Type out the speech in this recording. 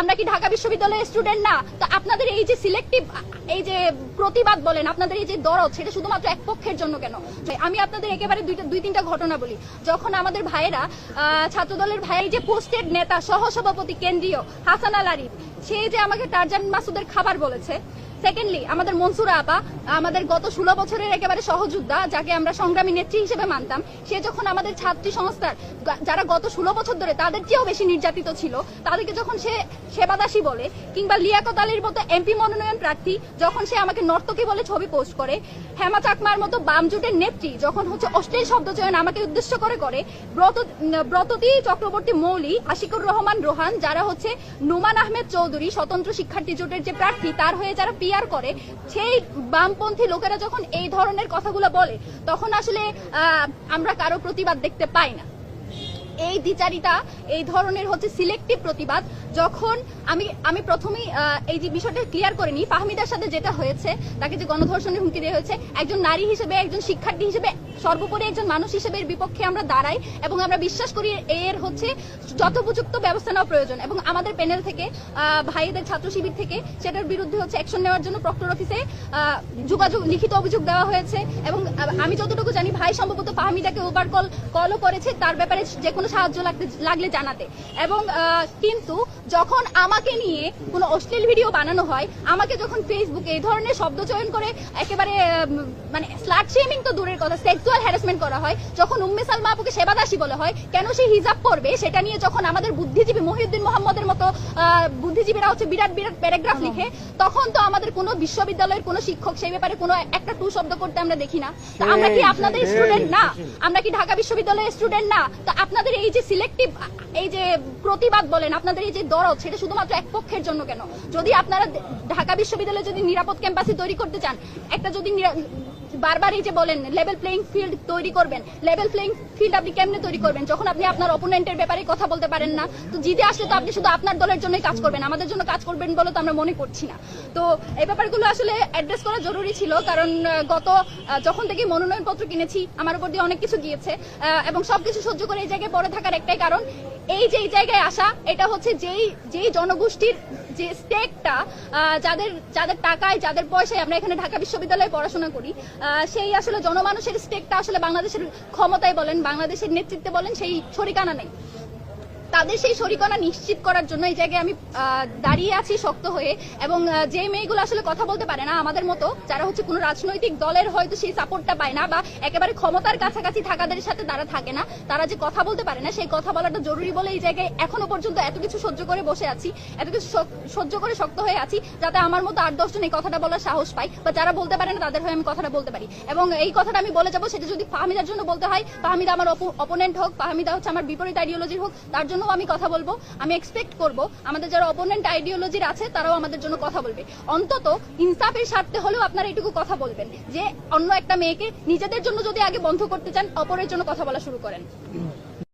আমরা কি ঢাকা বিশ্ববিদ্যালয়ের স্টুডেন্ট না? তো আপনাদের এই যে সিলেক্টিভ এই যে প্রতিবাদ বলেন, আপনাদের এই যে দরদ, সেটা শুধুমাত্র এক পক্ষের জন্য কেন? আমি আপনাদের একেবারে দুই তিনটা ঘটনা বলি। যখন আমাদের ভাইয়েরা ছাত্র ছাত্রদলের ভাই যে পোস্টেড নেতা, সহসভাপতি কেন্দ্রীয় হাসান আল আরিফ, সে যে আমাকে টার্জান মাসুদের খাবার বলেছে সেকেন্ডলি আমাদের মনসুরা আপা, আমাদের গত ষোলো বছরের একেবারে সহযোদ্ধা, যাকে আমরা সংগ্রামী নেত্রী হিসেবে মানতাম, সে যখন আমাদের ছাত্রী সংস্থার, যারা গত ষোলো বছর ধরে তাদের চেয়েও বেশি নির্যাতিত ছিল, তাদেরকে যখন সে সেবাদাসী বলে, কিংবা লিয়াকত আলীর মতো এমপি মনোনয়ন প্রার্থী যখন সে আমাকে নর্তকী বলে ছবি পোস্ট করে, হেমা চাকমার মতো বাম জোটের নেত্রী যখন হচ্ছে অশ্লীল শব্দ চয়ন আমাকে উদ্দেশ্য করে করে, ব্রত, ব্রততী চক্রবর্তী মৌলি, আশিকুর রহমান রোহান, যারা হচ্ছে নুমান আহমেদ চৌধুরী, স্বতন্ত্র শিক্ষার্থী জোটের যে প্রার্থী, তার হয়ে যারা পিআর করে, সেই বামপন্থী লোকেরা যখন এই ধরনের কথাগুলো বলে, তখন আসলে আমরা কারও প্রতিবাদ দেখতে পাই না। এই দ্বিচারিতা, এই ধরনের হচ্ছে সিলেক্টিভ প্রতিবাদ, যখন আমি আমি প্রথমেই এই যে বিষয়টা ক্লিয়ার করে নিই ফাহমিদার সাথে যেটা হয়েছে, তাকে যে গণধর্ষণের হুমকি দেওয়া হয়েছে, একজন নারী হিসেবে, একজন শিক্ষার্থী হিসেবে, সর্বোপরি একজন মানুষ হিসেবে বিপক্ষে আমরা দাঁড়াই এবং আমরা বিশ্বাস করি এর হচ্ছে যথোপযুক্ত ব্যবস্থা নেওয়া প্রয়োজন এবং আমাদের প্যানেল থেকে ভাইদের ছাত্র শিবির থেকে সেটার বিরুদ্ধে হচ্ছে অ্যাকশন নেওয়ার জন্য প্রক্টর অফিসে যোগাযোগ, লিখিত অভিযোগ দেওয়া হয়েছে এবং আমি যতটুকু জানি, ভাই সম্ভবত ফাহমিদাকে ওভার কল কলও করেছে, তার ব্যাপারে যে কোনো সাহায্য লাগতে লাগলে জানাতে। এবং কিন্তু যখন আমাকে নিয়ে কোনো অশ্লীল ভিডিও বানানো হয় আমাকে যখন ফেসবুকে এই ধরনের শব্দ চয়ন করে একেবারে মানে স্লাট শেমিং তো দূরের কথা সেক্সুয়াল হ্যারাসমেন্ট করা হয় যখন উম্মে সালমা আপুকে সেবাদাসী বলা হয় কেন সে হিজাব করবে সেটা নিয়ে যখন আমাদের বুদ্ধিজীবী মহিউদ্দিন মোহাম্মদের মতো বুদ্ধিজীবীরা হচ্ছে বিরাট বিরাট প্যারাগ্রাফ লিখে তখন তো আমাদের কোনো বিশ্ববিদ্যালয়ের কোনো শিক্ষক সেই ব্যাপারে কোনো একটা টু শব্দ করতে আমরা দেখি না। আমরা কি আপনাদের স্টুডেন্ট না? আমরা কি ঢাকা বিশ্ববিদ্যালয়ের স্টুডেন্ট না? তো আপনাদের এই যে সিলেক্টিভ এই যে প্রতিবাদ বলেন, আপনাদের এই যে দরদ, সেটা শুধুমাত্র এক পক্ষের জন্য কেন? যদি আপনারা ঢাকা বিশ্ববিদ্যালয়ে যদি নিরাপদ ক্যাম্পাসে তৈরি করতে চান, একটা যদি বারবার এই যে বলেন লেভেল প্লেইং ফিল্ড তৈরি করবেন। লেভেল প্লেইং ফিল্ড আপনি কেমনে তৈরি করবেন? যখন আপনি আপনার অপোনেন্টের ব্যাপারে কথা বলতে পারেন না, তো জিতে আসলে তো আপনি শুধু আপনার দলের জন্যই কাজ করবেন, আমাদের জন্য কাজ করবেন বলে তো আমরা মনে করছি না। তো এই ব্যাপারগুলো আসলে অ্যাড্রেস করা জরুরি ছিল, কারণ গত যখন থেকে মনোনয়নপত্র কিনেছি, আমার উপর দিয়ে অনেক কিছু গিয়েছে এবং সবকিছু সহ্য করে এই জায়গায় পড়ে থাকার একটাই কারণ, এই যে এই জায়গায় আসা, এটা হচ্ছে যেই যেই জনগোষ্ঠীর যে স্টেকটা যাদের যাদের টাকায়, যাদের পয়সায় আমরা এখানে ঢাকা বিশ্ববিদ্যালয়ে পড়াশোনা করি সেই আসলে জনমানুষের স্টেকটা আসলে বাংলাদেশের ক্ষমতায় বলেন, বাংলাদেশের নেতৃত্বে বলেন, সেই শরিকানা নেই। তাদের সেই শরিকনা নিশ্চিত করার জন্য এই জায়গায় আমি দাঁড়িয়ে আছি শক্ত হয়ে। এবং যে মেয়েগুলো আসলে কথা বলতে পারে না আমাদের মতো, যারা হচ্ছে কোনো রাজনৈতিক দলের হয়তো সেই সাপোর্টটা পায় না বা একেবারে ক্ষমতার কাছাকাছি থাকাদের সাথে তারা থাকে না, তারা যে কথা বলতে পারে না, সেই কথা বলাটা জরুরি বলে এই জায়গায় এখনও পর্যন্ত এত কিছু সহ্য করে বসে আছি, এত কিছু সহ্য করে শক্ত হয়ে আছি, যাতে আমার মতো আট দশজন এই কথাটা বলার সাহস পাই, বা যারা বলতে পারে না তাদের হয়ে আমি কথাটা বলতে পারি। এবং এই কথাটা আমি বলে যাব, সেটা যদি ফাহমিদার জন্য বলতে হয়, ফাহমিদা আমার অপোনেন্ট হোক, ফাহমিদা হচ্ছে আমার বিপরীত আইডিওলজির হোক, তার জন্য আমি কথা বলব, আমি এক্সপেক্ট করব, আমাদের যারা অপোনেন্ট আইডিওলজির আছে, তারাও আমাদের জন্য কথা বলবে। অন্তত ইনসাফের স্বার্থে হলেও আপনারা এটুকু কথা বলবেন, যে অন্য একটা মেয়েকে নিজেদের জন্য যদি আগে বন্ধ করতে চান, অপরের জন্য কথা বলা শুরু করেন।